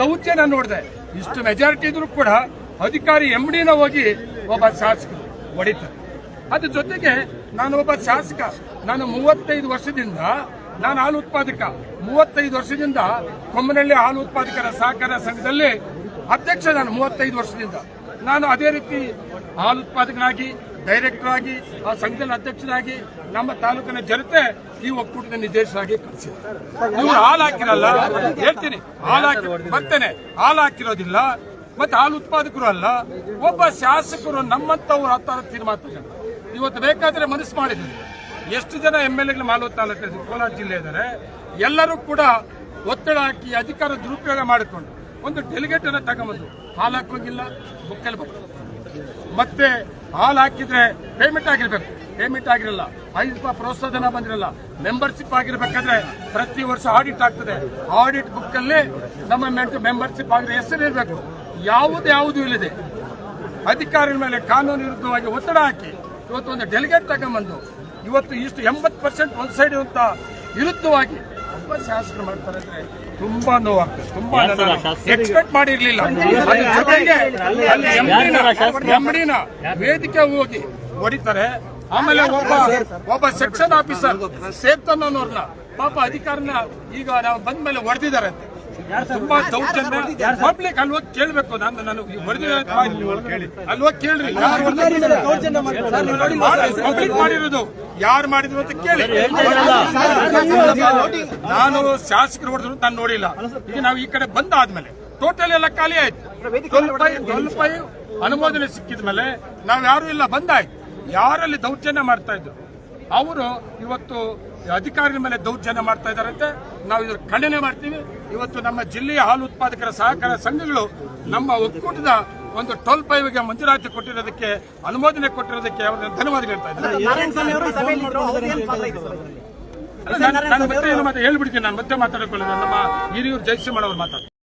ದೌರ್ಜನ್ಯ ನೋಡಿದೆ. ಇಷ್ಟು ಮೆಜಾರಿಟಿ ಇದ್ರೂ ಕೂಡ ಅಧಿಕಾರಿ ಎಂ ಡಿನ ಹೋಗಿ ಒಬ್ಬ ಶಾಸಕರು ಹೊಡಿತಾರೆ. ಅದ್ರ ಜೊತೆಗೆ ನಾನು ಒಬ್ಬ ಶಾಸಕ, ನಾನು ಮೂವತ್ತೈದು ವರ್ಷದಿಂದ, ನಾನು ಹಾಲು ಉತ್ಪಾದಕ, ಮೂವತ್ತೈದು ವರ್ಷದಿಂದ ಕೊಮ್ಮನಹಳ್ಳಿ ಹಾಲು ಉತ್ಪಾದಕರ ಸಹಕಾರ ಸಂಘದಲ್ಲಿ ಅಧ್ಯಕ್ಷ ನಾನು ಮೂವತ್ತೈದು ವರ್ಷದಿಂದ. ನಾನು ಅದೇ ರೀತಿ ಹಾಲು ಉತ್ಪಾದಕನಾಗಿ ಡೈರೆಕ್ಟರ್ ಆಗಿ ಆ ಸಂಘದ ಅಧ್ಯಕ್ಷರಾಗಿ ನಮ್ಮ ತಾಲೂಕಿನ ಜನತೆ ಈ ಒಕ್ಕೂಟದ ನಿರ್ದೇಶಕರಾಗಿ ಕಳಿಸಿದ್ದಾರೆ ಇವ್ರು ಹಾಲು ಹಾಕಿರಲ್ಲ, ಹೇಳ್ತೀನಿ, ಹಾಲು ಹಾಕಿ, ಬರ್ತೇನೆ, ಹಾಲು ಹಾಕಿರೋದಿಲ್ಲ, ಮತ್ತೆ ಹಾಲು ಉತ್ಪಾದಕರು ಅಲ್ಲ, ಒಬ್ಬ ಶಾಸಕರು ನಮ್ಮಂತವ್ರು ಹತ್ತಾರ ತೀರ್ಮಾನ ತಗೊಂಡು ಇವತ್ತು ಬೇಕಾದ್ರೆ ಮನಸ್ಸು ಮಾಡಿದ್ರು. ಎಷ್ಟು ಜನ ಎಂ ಎಲ್ ಎಗಳು ಮಾಲೂರು ತಾಲೂಕು ಕೋಲಾರ ಜಿಲ್ಲೆ ಇದ್ದಾರೆ, ಎಲ್ಲರೂ ಕೂಡ ಒತ್ತಡ ಹಾಕಿ ಅಧಿಕಾರ ದುರುಪಯೋಗ ಮಾಡಿಕೊಂಡು ಒಂದು ಡೆಲಿಗೇಟ್ ಅನ್ನ ತಗೊಂಬಂದು ಹಾಲು ಹಾಕೋಂಗಿಲ್ಲ ಬುಕ್ಕಲ್ಲಿ ಬರ್ತದೆ ಮತ್ತೆ ಹಾಲ್ ಹಾಕಿದ್ರೆ ಪೇಮೆಂಟ್ ಆಗಿರ್ಬೇಕು. ಪೇಮೆಂಟ್ ಆಗಿರಲ್ಲ. ಐದು ರೂಪಾಯಿ ಪ್ರೋತ್ಸಾಹನ ಬಂದಿರಲ್ಲ. ಮೆಂಬರ್ಶಿಪ್ ಆಗಿರ್ಬೇಕಾದ್ರೆ ಪ್ರತಿ ವರ್ಷ ಆಡಿಟ್ ಆಗ್ತದೆ. ಆಡಿಟ್ ಬುಕ್ ಅಲ್ಲಿ ನಮ್ಮ ಮೆಂಬರ್ಶಿಪ್ ಆಗಿರೋ ಹೆಸರು ಇರಬೇಕು. ಯಾವುದು ಯಾವುದು ಇಲ್ಲದೆ ಅಧಿಕಾರಿಗಳ ಮೇಲೆ ಕಾನೂನು ವಿರುದ್ಧವಾಗಿ ಒತ್ತಡ ಹಾಕಿ ಇವತ್ತು ಒಂದು ಡೆಲಿಗೇಟ್ ತಗೊಂಬಂದು ಇವತ್ತು ಇಷ್ಟು ಎಂಬತ್ತು ಪರ್ಸೆಂಟ್ ಒಂದು ಸೈಡ್ ಅಂತ ವಿರುದ್ಧವಾಗಿ ಒಬ್ಬ ಶಾಸಕರು ಮಾಡ್ತಾರೆ ಅಂದ್ರೆ ತುಂಬಾ ನೋವಾಗ್ತದೆ ತುಂಬಾ ಎಕ್ಸ್ಪೆಕ್ಟ್ ಮಾಡಿರ್ಲಿಲ್ಲ. ಎಂಡಿನ ವೇದಿಕೆ ಹೋಗಿ ಹೊಡಿತಾರೆ. ಆಮೇಲೆ ಒಬ್ಬ ಒಬ್ಬ ಸೆಕ್ಷನ್ ಆಫೀಸರ್ ಸೇತನ್ ಅನ್ನೋರ್ನ ಪಾಪ ಅಧಿಕಾರನ ಈಗ ನಾವು ಬಂದ ಮೇಲೆ ಹೊಡೆದಿದ್ದಾರೆ ತುಂಬಾ ದೌರ್ಜನ್ಯ. ಪಬ್ಲಿಕ್ ಅಲ್ಲಿ ಹೋಗಿ ಕೇಳ್ಬೇಕು ನಾನು ನಾನು ಹೊಡೆದಿದ್ದಾರೆ ಅಲ್ಲಿ ಹೋಗಿ ಕೇಳ್ರಿ. ಯಾರು ಪಬ್ಲಿಕ್ ಮಾಡಿರೋದು. ಯಾರು ಮಾಡಿದ್ರು ಅಂತ ಕೇಳಿ. ನಾನು ಶಾಸಕರು ಹೊಡೆದ್ರು ನಾನು ನೋಡಿಲ್ಲ. ಈಗ ನಾವು ಈ ಕಡೆ ಬಂದಾದ್ಮೇಲೆ ಟೋಟಲ್ ಎಲ್ಲ ಖಾಲಿ ಆಯ್ತು. ಸ್ವಲ್ಪ ಅನುಮೋದನೆ ಸಿಕ್ಕಿದ ಮೇಲೆ ನಾವ್ ಯಾರು ಇಲ್ಲ ಬಂದಾಯ್ತು. ಯಾರಲ್ಲಿ ದೌರ್ಜನ್ಯ ಮಾಡ್ತಾ ಇದ್ರು? ಅವರು ಇವತ್ತು ಅಧಿಕಾರಿಗಳ ಮೇಲೆ ದೌರ್ಜನ್ಯ ಮಾಡ್ತಾ ಇದ್ದಾರಂತೆ ನಾವು ಇದ್ರ ಖಂಡನೆ ಮಾಡ್ತೀವಿ. ಇವತ್ತು ನಮ್ಮ ಜಿಲ್ಲೆಯ ಹಾಲು ಉತ್ಪಾದಕರ ಸಹಕಾರ ಸಂಘಗಳು ನಮ್ಮ ಒಕ್ಕೂಟದ ಒಂದು ಟೋಲ್ ಪೈವಿಗೆ ಮಂಜೂರಾತಿ ಕೊಟ್ಟಿರೋದಕ್ಕೆ ಅನುಮೋದನೆ ಕೊಟ್ಟಿರೋದಕ್ಕೆ ಅವರನ್ನು ಧನ್ಯವಾದ ಹೇಳ್ತಾ ಇದ್ದಾರೆ ನಾನು ಮತ್ತೆ ಹೇಳ್ಬಿಡ್ತೀನಿ ನಾನು ಮತ್ತೆ ಮಾತಾಡಕೊಳ್ಳೋದು. ನಮ್ಮ ಹಿರಿಯೂರು ಜಯಸಿಂಹ ಅವರು ಮಾತಾಡ್ತಾರೆ.